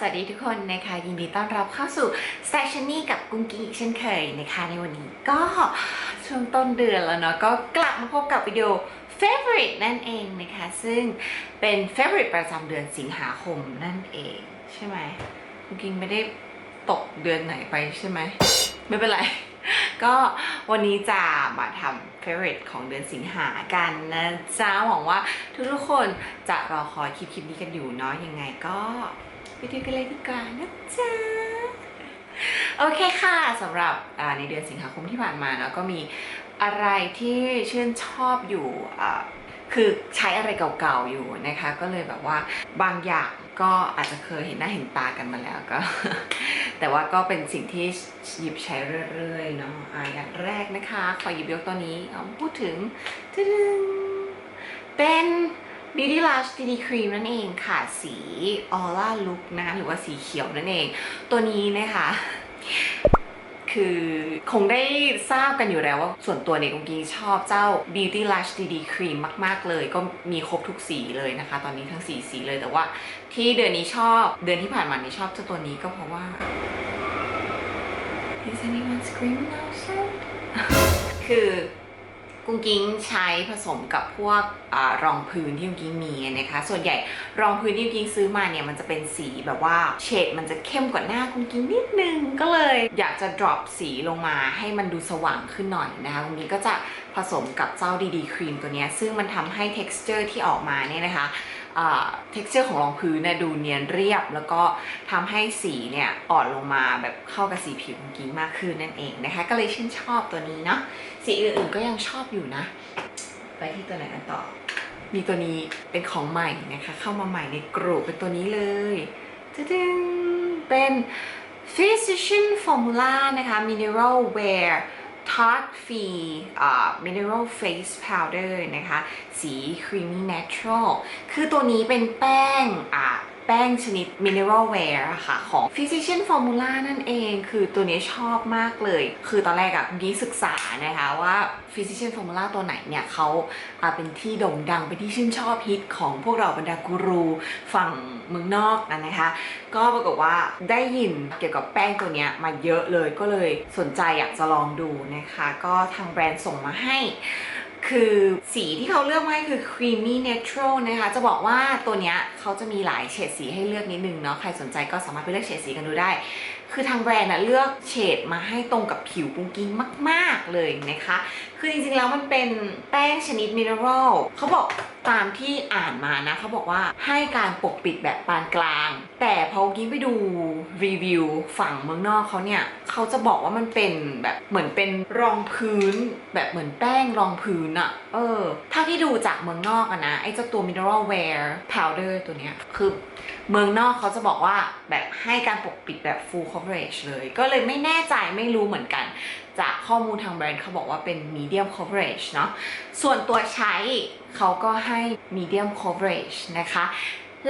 สวัสดีทุกคนนะคะยินดีต้อนรับเข้าสู่ s t a t i o n นี่กับกุ้งกิ้งอีกเช่นเคยนะคะในวันนี้ก็ช่วงต้นเดือนแล้วเนาะก็กลับมาพบกับวิดีโอ favorite นั่นเองนะคะ ซึ่งเป็น favorite ประจำเดือนสิงหาคมนั่นเอง ใช่ไหมกุ้งกิ้งไม่ได้ตกเดือนไหนไปใช่ไหมไม่เป็นไรก็วันนี้จะมาทำ favorite ของเดือนสิงหากันนะจ๊ะหวังว่าทุกๆคนจะรอคอยคลิปคลิปนี้กันอยู่เนาะยังไงก็ ไปดูกันเลยดีกว่านะจ๊ะ โอเคค่ะสำหรับในเดือนสิงหาคมที่ผ่านมาเนาะก็มีอะไรที่ชื่นชอบอยู่คือใช้อะไรเก่าๆอยู่นะคะ ก็เลยแบบว่าบางอย่างก็อาจจะเคยเห็นหน้าเห็นตากันมาแล้วก็ แต่ว่าก็เป็นสิ่งที่หยิบใช้เรื่อยๆเนาะอะอย่างแรกนะคะ ขอหยิบยกตัวนี้เอาพูดถึงตึ้งเป็น Beauty Lush DD Cream นั่นเองค่ะ สี Aura Look นะหรือว่าสีเขียวนั่นเอง ตัวนี้นะคะคือคงได้ทราบกันอยู่แล้วว่าส่วนตัวเนี่ยกุงกีชอบเจ้า Beauty Lush DD Cream มาก ๆ เลย ก็มีครบทุกสีเลยนะคะ ตอนนี้ทั้งสีสีเลยแต่ว่าที่เดือนนี้ชอบเดือนที่ผ่านมานี่ชอบเจ้าตัวนี้ก็เพราะว่า Is anyone screaming outside คือ กุ้งกิ้งใช้ผสมกับพวกอรองพื้นที่กุ้งกิ้งมีนะคะ ส่วนใหญ่รองพื้นที่กุ้งกิ้งซื้อมาเนี่ยมันจะเป็นสีแบบว่าเฉดมันจะเข้มกว่าหน้ากุ้งกิ้งนิดนึงก็เลยอยากจะ drop สีลงมาให้มันดูสว่างขึ้นหน่อยนะคะกุ้งกิ้งก็จะผสมกับเจ้าดีดีครีมตัวนี้ซึ่งมันทำให้ texture ที่ออกมาเนี่ยนะคะ เท็กเจอร์ของรองพื้นเนี่ยดูเนียนเรียบ แล้วก็ทำให้สีเนี่ยอ่อนลงมาแบบเข้ากับสีผิวขอกิ้มากขึ้นนั่นเองนะคะ ก็เลยชื่นชอบตัวนี้เนาะสีอื่นๆก็ยังชอบอยู่นะ ไปที่ตัวไหนกันต่อ มีตัวนี้เป็นของใหม่นะคะ เข้ามาใหม่ในกลุ่มเป็นตัวนี้เลยตึ้งเป็น Physician Formula นะคะ Mineral Wear t a r t Fee Mineral Face Powder นะคะ สี Creamy Natural คือตัวนี้เป็นแป้งอ่า แป้งชนิด Mineral Wear ค่ะของ Physician Formula นั่นเองคือตัวนี้ชอบมากเลย คือตอนแรกอะคุณกี้ศึกษานะคะว่า Physician Formula ตัวไหนเนี่ยเขาเป็นที่โด่งดังเป็นที่ชื่นชอบฮิตของพวกเราบรรดากูรูฝั่งเมืองนอกนะนะคะ ก็ปรากฏว่าได้ยินเกี่ยวกับแป้งตัวนี้มาเยอะเลยก็เลยสนใจอยากจะลองดูนะคะ ก็ทางแบรนด์ส่งมาให้ คือสีที่เขาเลือกมาให้คือ creamy natural นะคะ จะบอกว่าตัวเนี้ยเขาจะมีหลายเฉดสีให้เลือกนิดนึงเนาะ ใครสนใจก็สามารถไปเลือกเฉดสีกันดูได้ คือทางแบรนด์นะเลือกเฉดมาให้ตรงกับผิวกุ้งกิ้งมาก ๆ เลยนะคะ คือจริงๆแล้วมันเป็นแป้งชนิดมิเนอรัลเขาบอกตามที่อ่านมานะเขาบอกว่าให้การปกปิดแบบปานกลาง แต่พอกิ้งไปดูรีวิวฝั่งเมืองนอกเขาเนี่ยเขาจะบอกว่ามันเป็นแบบเหมือนเป็นรองพื้น แบบเหมือนแป้งรองพื้นอะเออเท่าที่ดูจากเมืองนอกอะนะ ไอ้เจ้าตัว mineral wear powder ตัวเนี้ยคือ เมืองนอกเขาจะบอกว่าแบบให้การปกปิดแบบ full coverage เลย ก็เลยไม่แน่ใจไม่รู้เหมือนกัน จากข้อมูลทางแบรนด์เขาบอกว่าเป็น medium coverage เนาะส่วนตัวใช้เขาก็ให้ medium coverage นะคะ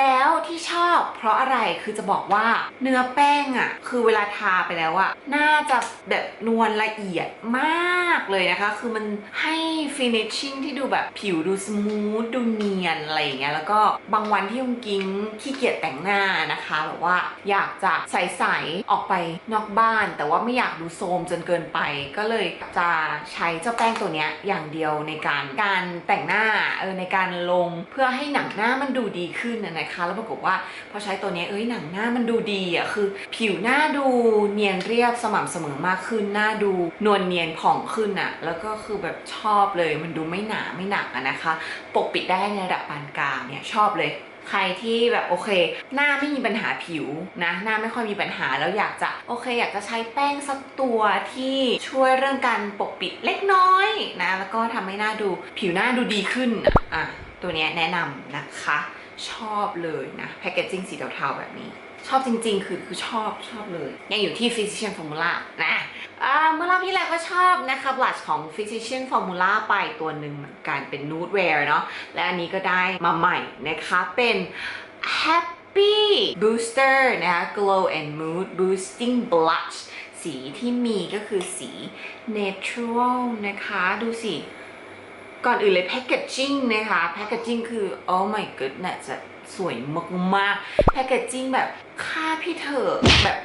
แล้วที่ชอบเพราะอะไรคือจะบอกว่าเนื้อแป้งอะ่ะ คือเวลาทาไปแล้วอะ่ะ น่าจะแบบนวลละเอียดมากเลยนะคะ คือมันให้ finishing ที่ดูแบบผิวดูสมูทดูเนียนอะไรอย่างเงี้ยแล้วก็บางวันที่คุณกิ้งขี้เกียจแต่งหน้านะคะแบบว่าอยากจะใสๆออกไปนอกบ้าน แต่ว่าไม่อยากดูโทรมจนเกินไป ก็เลยจะใช้เจ้าแป้งตัวเนี้ยอย่างเดียวในการการแต่งหน้าเออในการลงเพื่อให้หนังหน้ามันดูดีขึ้นนะนะคะ แล้วปรากฏว่าพอใช้ตัวนี้เอ้ยหนังหน้ามันดูดีอะคือ ผิวหน้าดูเนียนเรียบสม่ำเสมอมากขึ้นหน้าดูนวลเนียนผ่องขึ้นอะแล้วก็คือแบบชอบเลยมันดูไม่หนาไม่หนักอะนะคะ ปกปิดได้ในระดับปานกลางเนี่ยชอบเลยใครที่แบบโอเค หน้าไม่มีปัญหาผิวนะหน้าไม่ค่อยมีปัญหาแล้วอยากจะโอเค อยากจะใช้แป้งสักตัวที่ช่วยเรื่องการปกปิดเล็กน้อยนะ แล้วก็ทำให้หน้าดูผิวหน้าดูดีขึ้นอะตัวนี้แนะนำนะคะ ชอบเลยนะแพคเกจจิ้งสีเทาๆแบบนี้ชอบจริงๆ คือคือชอบชอบเลย ยังอยู่ที่ Physician Formula นะเมื่อรอบที่แล้วก็ชอบนะคะบลัชของ Physician Formula ไปตัวหนึ่งเหมือนกันเป็น Nude Wear เนาะและอันนี้ก็ได้มาใหม่นะคะเป็น Happy Booster นะคะ Glow and Mood Boosting Blush สีที่มีก็คือสี Natural นะคะ ดูสิ ก่อนอื่นเลยแพคเกจจิ้งนะคะแพคเกจจิ้งคือ oh my goodness จะสวยมากๆแพคเกจจิ้งแบบค่าพี่เถอะแบบ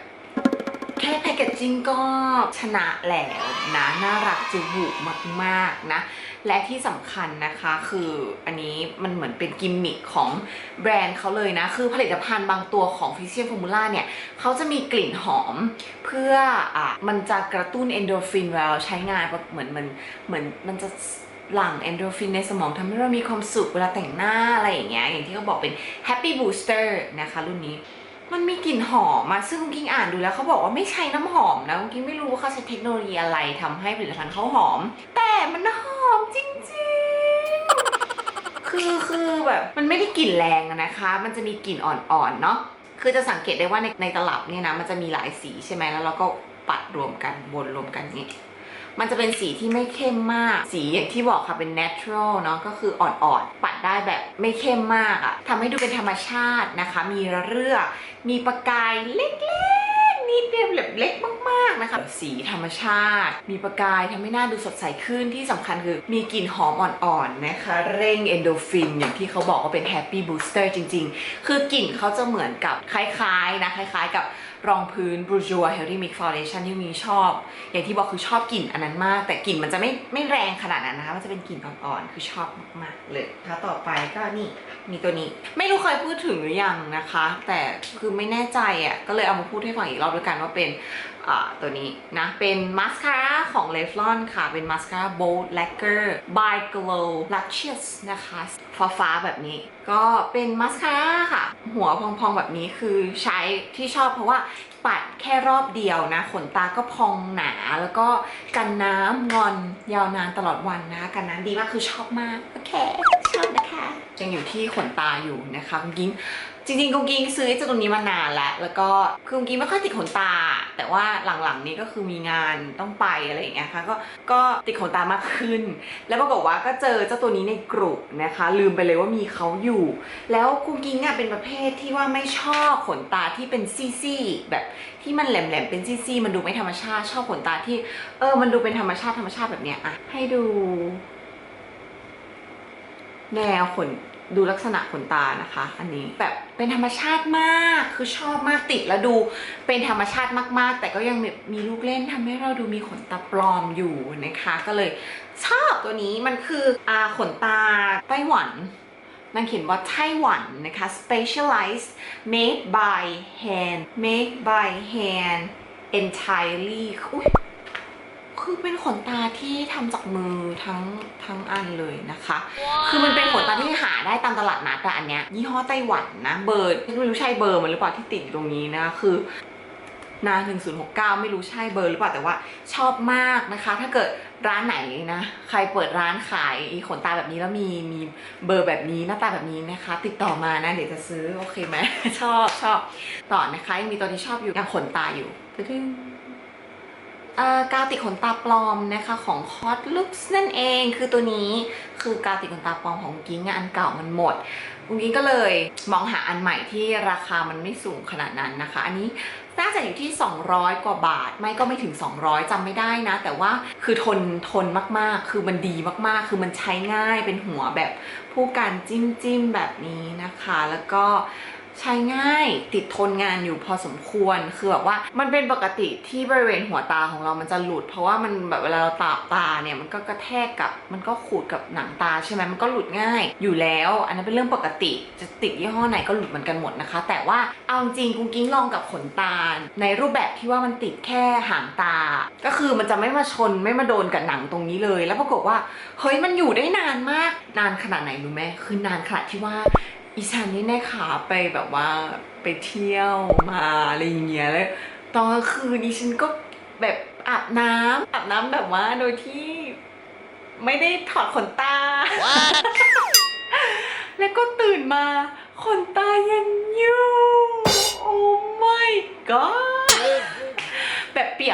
แค่แพคเกจจิ้งก็ชนะแล้วนะน่ารักจูบุมากๆนะ และที่สำคัญนะคะคืออันนี้มันเหมือนเป็นกิมมิคของแบรนด์เขาเลยนะ คือผลิตภัณฑ์บางตัวของ f i s i a n Formula เนี่ยเขาจะมีกลิ่นหอม เพื่ออะมันจะกระตุ้นเอนโดรฟินเวลาเราใช้งานเหมือนมันเหมือนมันจะ หลั่งเอนโดรฟินในสมองทำให้เรามีความสุขเวลาแต่งหน้าอะไรอย่างเงี้ยอย่างที่เขาบอกเป็น Happy Booster นะคะรุ่นนี้มันมีกลิ่นหอมมาซึ่งคุณกิ้งอ่านดูแล้วเขาบอกว่าไม่ใช้น้ำหอมนะคุณกิ้งไม่รู้ว่าเขาใช้เทคโนโลยีอะไรทำให้ผลิตภัณฑ์เขาหอม แต่มันหอมจริงๆ คือคือแบบมันไม่ได้กลิ่นแรงนะคะ มันจะมีกลิ่นอ่อนๆเนาะคือจะสังเกตได้ว่าในในตลับเนี่ยนะมันจะมีหลายสีใช่ไหมแล้วเราก็ปัดรวมกันบนรวมกันนี่ มันจะเป็นสีที่ไม่เข้มมาก สีอย่างที่บอกค่ะเป็น natural เนาะก็คืออ่อนๆ ปัดได้แบบไม่เข้มมากอะทำให้ดูเป็นธรรมชาตินะคะ มีระเรื่อมีประกายเล็กๆ นิดเดียวแบบเล็กมากๆนะคะ สีธรรมชาติ มีประกายทำให้หน้าดูสดใสขึ้นที่สำคัญคือ มีกลิ่นหอมอ่อนๆนะคะ เร่งเอนโดฟินอย่างที่เขาบอกว่าเป็น happy booster จริง ๆ คือกลิ่นเขาจะเหมือนกับคล้ายๆนะคล้าย ๆ กับ รองพื้น Bourjois Healthy Mix Foundation ที่มีชอบ อย่างที่บอกคือชอบกลิ่นอันนั้นมาก แต่กลิ่นมันจะไม่ไม่แรงขนาดนั้นนะคะมันจะเป็นกลิ่นอ่อนๆ คือชอบมากๆเลยถ้าต่อไปก็นี่มีตัวนี้ ไม่รู้เคยพูดถึงหรือยังนะคะ แต่คือไม่แน่ใจอะก็เลยเอามาพูดให้ฟังอีกรอบด้วยกันว่าเป็น ตัวนี้นะ เป็นมาสคาร่าของ l e f l o n ค่ะ เป็นมาสคาร่า Bold Lacquer by Glow Luscious นะคะฟ้าฟ้าๆแบบนี้ ก็เป็นมาสคาร่าค่ะ หัวพองๆแบบนี้คือใช้ที่ชอบเพราะว่าปัดแค่รอบเดียวนะ ขนตาก็พองหนาแล้วก็กันน้ำงอนยาวนานตลอดวันนะ กันน้ำดีมากคือชอบมาก โอเค ชอบนะคะยังอยู่ที่ขนตาอยู่นะคะคุณกิ้ง จริงๆกุงกิ้งซื้อเจ้าตัวนี้มานานแล้ว แล้วก็คือกุงกิ้งไม่ค่อยติดขนตา แต่ว่าหลังๆนี้ก็คือมีงานต้องไปอะไรอย่างเงี้ยค่ะก็ก็ติดขนตามากขึ้น แล้วปรากฏว่าก็เจอเจ้าตัวนี้ในกลุ่มนะคะ ลืมไปเลยว่ามีเขาอยู่ แล้วกุงกิ้งอะเป็นประเภทที่ว่าไม่ชอบขนตาที่เป็นซี่ๆแบบที่มันแหลมๆเป็นซี่ๆมันดูไม่ธรรมชาติชอบขนตาที่เออมันดูเป็นธรรมชาติธรรมชาติแบบเนี้ยอะให้ดูแนวขนดูลักษณะขนตานะคะ อันนี้แบบ เป็นธรรมชาติมาก คือชอบมากติดแล้วดูเป็นธรรมชาติมาก ๆ แต่ก็ยังแบบมีลูกเล่นทำให้เราดูมีขนตาปลอมอยู่นะคะ ก็เลยชอบตัวนี้มันคืออาขนตาไต้หวันมันเขียนว่าไต้หวันนะคะ specialized made by hand made by hand entirely อุ๊ย คือเป็นขนตาที่ทำจากมือทั้งทั้งอันเลยนะคะ คือมันเป็นขนตาที่หาได้ตามตลาดนัดแต่อันเนี้ยยี่ห้อไต้หวันนะเบอร์ไม่รู้ใช่เบอร์มันหรือเปล่าที่ติดอยู่ตรงนี้นะคือนา1069 ไม่รู้ใช่เบอร์หรือเปล่าแต่ว่าชอบมากนะคะ ถ้าเกิดร้านไหนนะ ใครเปิดร้านขายขนตาแบบนี้แล้วมีมีเบอร์แบบนี้หน้าตาแบบนี้นะคะ ติดต่อมานะ เดี๋ยวจะซื้อโอเคไหมชอบชอบต่อนะคะยังมีตัวที่ชอบอยู่ยังขนตาอยู่ตึ้งเอ่อ กาวติดขนตาปลอมนะคะของ Hot Looks นั่นเองคือตัวนี้คือกาวติดขนตาปลอมของกิ้งอันเก่ามันหมดกุ้งกิ้งก็เลยมองหาอันใหม่ที่ราคามันไม่สูงขนาดนั้นนะคะ อันนี้น่าจะอยู่ที่ 200 กว่าบาท ไม่ก็ไม่ถึง 200จำไม่ได้นะ แต่ว่าคือทนทนมากๆ คือมันดีมากๆ คือมันใช้ง่ายเป็นหัวแบบผู้การจิ้มจิ้มแบบนี้นะคะ แล้วก็ ใช้ง่ายติดทนงานอยู่พอสมควรคือแบบว่ามันเป็นปกติที่บริเวณหัวตาของเรามันจะหลุด เพราะว่ามันแบบเวลาเราตาบตาเนี่ยมันก็กระแทกกับมันก็ขูดกับหนังตาใช่ไหมมันก็หลุดง่าย อยู่แล้ว อันนั้นเป็นเรื่องปกติจะติดยี่ห้อไหนก็หลุดเหมือนกันหมดนะคะ แต่ว่าเอาจริงกุ้งกิ้งลองกับขนตา ในรูปแบบที่ว่ามันติดแค่หางตา ก็คือมันจะไม่มาชนไม่มาโดนกับหนังตรงนี้เลย แล้วปรากฏว่าเฮ้ยมันอยู่ได้นานมากนานขนาดไหนรู้ไหมคือนานขนาดที่ว่า อีฉันนี่แน่ขาไปแบบว่าไปเที่ยวมาอะไรอย่างเงี้ยแล้วตอนกลางคืนอีฉันก็แบบอาบน้ำอาบน้ำแบบว่าโดยที่ไม่ได้ถอดขนตา แล้วก็ตื่นมาขนตายังอยู่ โอ้ my god แบบเปียก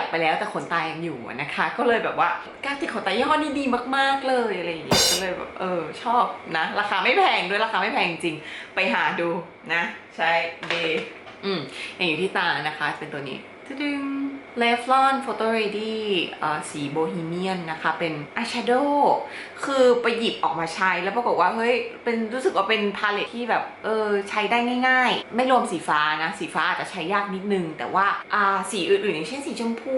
ไปแล้วแต่ขนตายังอยู่นะคะ ก็เลยแบบว่าการติดขนตายี่ห้อนี้ดีมาก ๆเลยอะไรอย่างเงี้ยก็เลยแบบเออชอบนะ ราคาไม่แพงด้วยราคาไม่แพงจริงไปหาดูนะ ใช้เดย์อืมอย่างอยู่ที่ตานะคะ เป็นตัวนี้ดึง เลฟลอนโฟโตเรดี้สีโบฮีเมียนนะคะ เป็นอายแชโดว์คือไปหยิบออกมาใช้แล้วปรากฏว่าเฮ้ยเป็นรู้สึกว่าเป็นพาเลตที่แบบเออใช้ได้ง่าย ๆ ไม่รวมสีฟ้านะ สีฟ้าอาจจะใช้ยากนิดนึง แต่ว่าอ่าสีอื่นๆ อย่างเช่นสีชมพู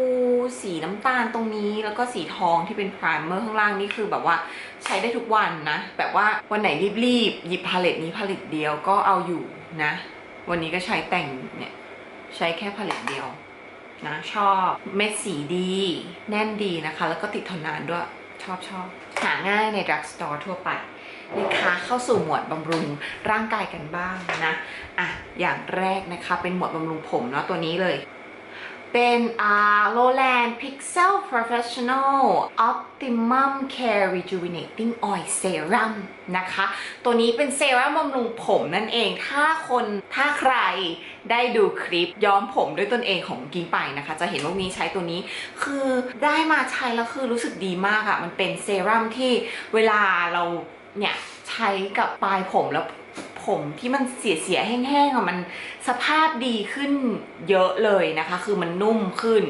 สีน้ำตาลตรงนี้ แล้วก็สีทองที่เป็นพรายเมอร์ข้างล่างนี่คือแบบว่าใช้ได้ทุกวันนะ แบบว่าวันไหนรีบๆหยิบพาเลตนี้พาเลตเดียวก็เอาอยู่นะ วันนี้ก็ใช้แต่งเนี่ยใช้แค่พาเลตเดียว นะชอบเม็ดสีดี แน่นดีนะคะ แล้วก็ติดทนนานด้วยชอบชอบหาง่ายในดรักสตอร์ทั่วไปนะคะเข้าสู่หมวดบำรุงร่างกายกันบ้างนะอะอย่างแรกนะคะเป็นหมวดบำรุงผมเนาะตัวนี้เลย เป็นอ่า Lowland Pixel Professional Optimum Care Rejuvenating Oil Serum นะคะ ตัวนี้เป็นเซรั่มบำรุงผมนั่นเอง ถ้าคนถ้าใครได้ดูคลิปย้อมผมด้วยตนเองของกิ้งไปนะคะ จะเห็นว่ามีใช้ตัวนี้ คือได้มาใช้แล้วคือรู้สึกดีมากอะมันเป็นเซรั่มที่เวลาเราเนี่ยใช้กับปลายผมแล้ว ผมที่มันเสียๆแห้งๆอะมันสภาพดีขึ้นเยอะเลยนะคะ คือมันนุ่มขึ้น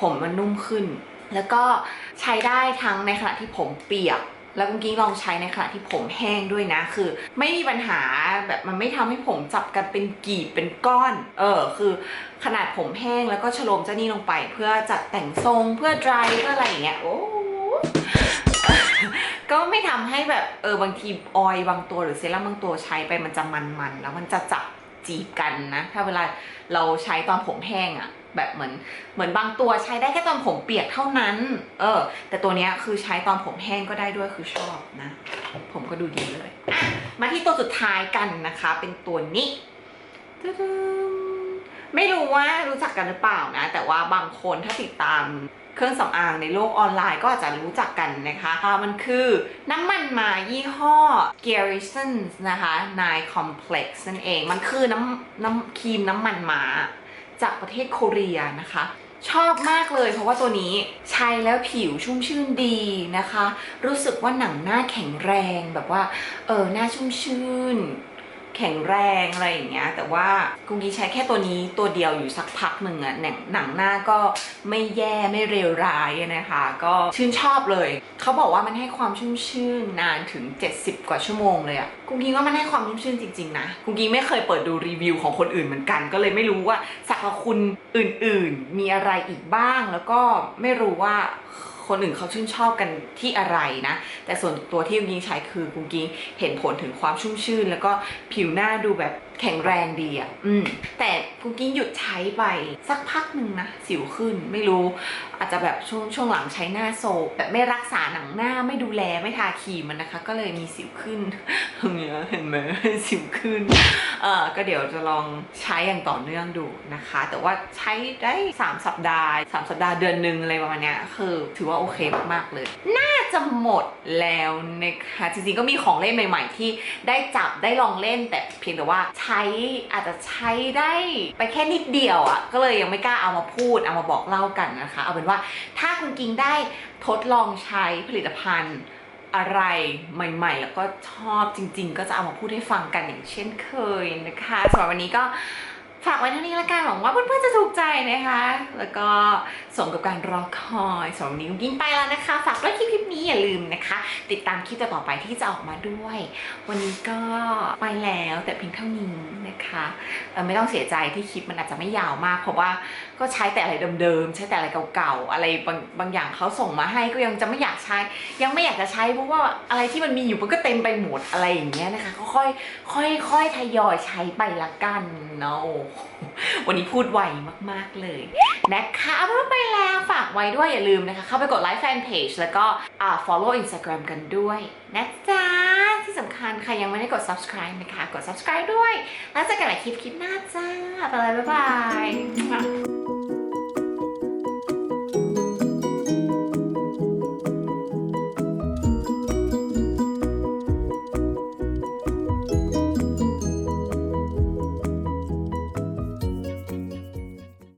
ผมมันนุ่มขึ้น แล้วก็ใช้ได้ทั้งในขณะที่ผมเปียกแล้วกุ๊งกิ้งลองใช้ในขณะที่ผมแห้งด้วยนะ คือ ไม่มีปัญหาแบบมันไม่ทำให้ผมจับกันเป็นกีบเป็นก้อน เออ คือขนาดผมแห้งแล้วก็ชโลมเจ้านี่ลงไป เพื่อจัดแต่งทรงเพื่อ dry เพื่ออะไรอย่างเงี้ยโอ้ ก็ไม่ทำให้แบบเออบางทีออยบางตัวหรือเซรั่มบางตัวใช้ไปมันจะมันๆแล้วมันจะจับจีบกันนะ ถ้าเวลาเราใช้ตอนผมแห้งอะแบบเหมือนเหมือนบางตัวใช้ได้แค่ตอนผมเปียกเท่านั้น เออ แต่ตัวเนี้ยคือใช้ตอนผมแห้งก็ได้ด้วยคือชอบนะ ผมก็ดูดีเลยอะมาที่ตัวสุดท้ายกันนะคะ เป็นตัวนี้ตึ๊ด ไม่รู้ว่ารู้จักกันหรือเปล่านะ แต่ว่าบางคนถ้าติดตามเครื่องสำอางในโลกออนไลน์ก็อาจจะรู้จักกันนะคะอ่ามันคือน้ำมันมายี่ห้อ Garrison นะคะ Nine Complex นั่นเอง มันคือน้ำน้ำครีมน้ำมันมาจากประเทศโคเรียนะคะ ชอบมากเลยเพราะว่าตัวนี้ใช้แล้วผิวชุ่มชื่นดีนะคะ รู้สึกว่าหนังหน้าแข็งแรงแบบว่า เออหน้าชุ่มชื่น แข็งแรงอะไรอย่างเงี้ย แต่ว่ากุงกี้ใช้แค่ตัวนี้ตัวเดียวอยู่สักพักหนึ่งอะหนังหนังหน้าก็ไม่แย่ไม่เลวร้ายนะคะ ก็ชื่นชอบเลย เขาบอกว่ามันให้ความชุ่มชื่นนานถึง 70 กว่าชั่วโมงเลยอะกุงกีว่ามันให้ความชุ่มชื่นจริงๆนะกุงกีไม่เคยเปิดดูรีวิวของคนอื่นเหมือนกัน ก็เลยไม่รู้ว่าสรรพคุณอื่นๆ มีอะไรอีกบ้าง แล้วก็ไม่รู้ว่า คนอื่นเขาชื่นชอบกันที่อะไรนะ แต่ส่วนตัวที่กุ้งกิ้งใช้คือกุ้งกิ้งเห็นผลถึงความชุ่มชื่น แล้วก็ผิวหน้าดูแบบ แข็งแรงดีอะ่ะ อืม แต่กุงกิ้งหยุดใช้ไปสักพักหนึ่งนะ สิวขึ้นไม่รู้ อาจจะแบบช่วงช่วงหลังใช้หน้าโซแบบไม่รักษาหนังหน้าไม่ดูแลไม่ทาครีมมันนะคะ ก็เลยมีสิวขึ้นอย่างเงี้ยเห็นไหมสิวขึ้น เออก็เดี๋ยวจะลองใช้อย่างต่อเนื่องดูนะคะ แต่ว่าใช้ได้ 3 สัปดาห์ 3 สัปดาห์เดือนหนึ่งอะไรประมาณเนี้ยคือถือว่าโอเคมากๆเลย น่าจะหมดแล้วนะคะจริงๆก็มีของเล่นใหม่ ๆ ที่ได้จับได้ลองเล่นแต่เพียงแต่ว่าใช้อาจจะใช้ได้ไปแค่นิดเดียวอะ่ะก็เลยยังไม่กล้าเอามาพูดเอามาบอกเล่ากันนะคะ เอาเป็นว่าถ้าคุณกิงได้ทดลองใช้ผลิตภัณฑ์อะไรใหม่ๆ แล้วก็ชอบจริง ๆ ก็จะเอามาพูดให้ฟังกันอย่างเช่นเคยนะคะสำหรับวันนี้ก็ฝากไว้เท่านี้ละกันหวังว่าเพื่อนๆจะถูกใจนะคะ แล้วก็สมกับการรอคอยสำหรับวันนี้กุ๊กกิ้งไปแล้วนะคะ ฝากไว้คลิปนี้อย่าลืม ติดตามคลิปต่อไปที่จะออกมาด้วย วันนี้ก็ไปแล้วแต่เพียงเท่านี้นะคะไม่ต้องเสียใจที่คลิปมันอาจจะไม่ยาวมาก เพราะว่าก็ใช้แต่อะไรเดิมๆใช้แต่อะไรเก่าๆอะไรบางบางอย่างเขาส่งมาให้ก็ยังจะไม่อยากใช้ ยังไม่อยากจะใช้เพราะว่าอะไรที่มันมีอยู่มันก็เต็มไปหมดอะไรอย่างเงี้ยนะคะก็ค่อยค่อยค่อยทยอยใช้ไปละกันเนาะวันนี้พูดไวมากๆเลยนะคะเอาเป็นว่าไปแล้วฝากไว้ด้วยอย่าลืมนะคะเข้าไปกดไลค์แฟนเพจแล้วก็อ่า follow Instagram กันด้วยนะจ๊ะ ที่สำคัญใครยังไม่ได้กด subscribe นะคะ กด subscribe ด้วย แล้วเจอกันใหม่คลิปคลิปหน้าจ้า ไปเลยบ๊ายบาย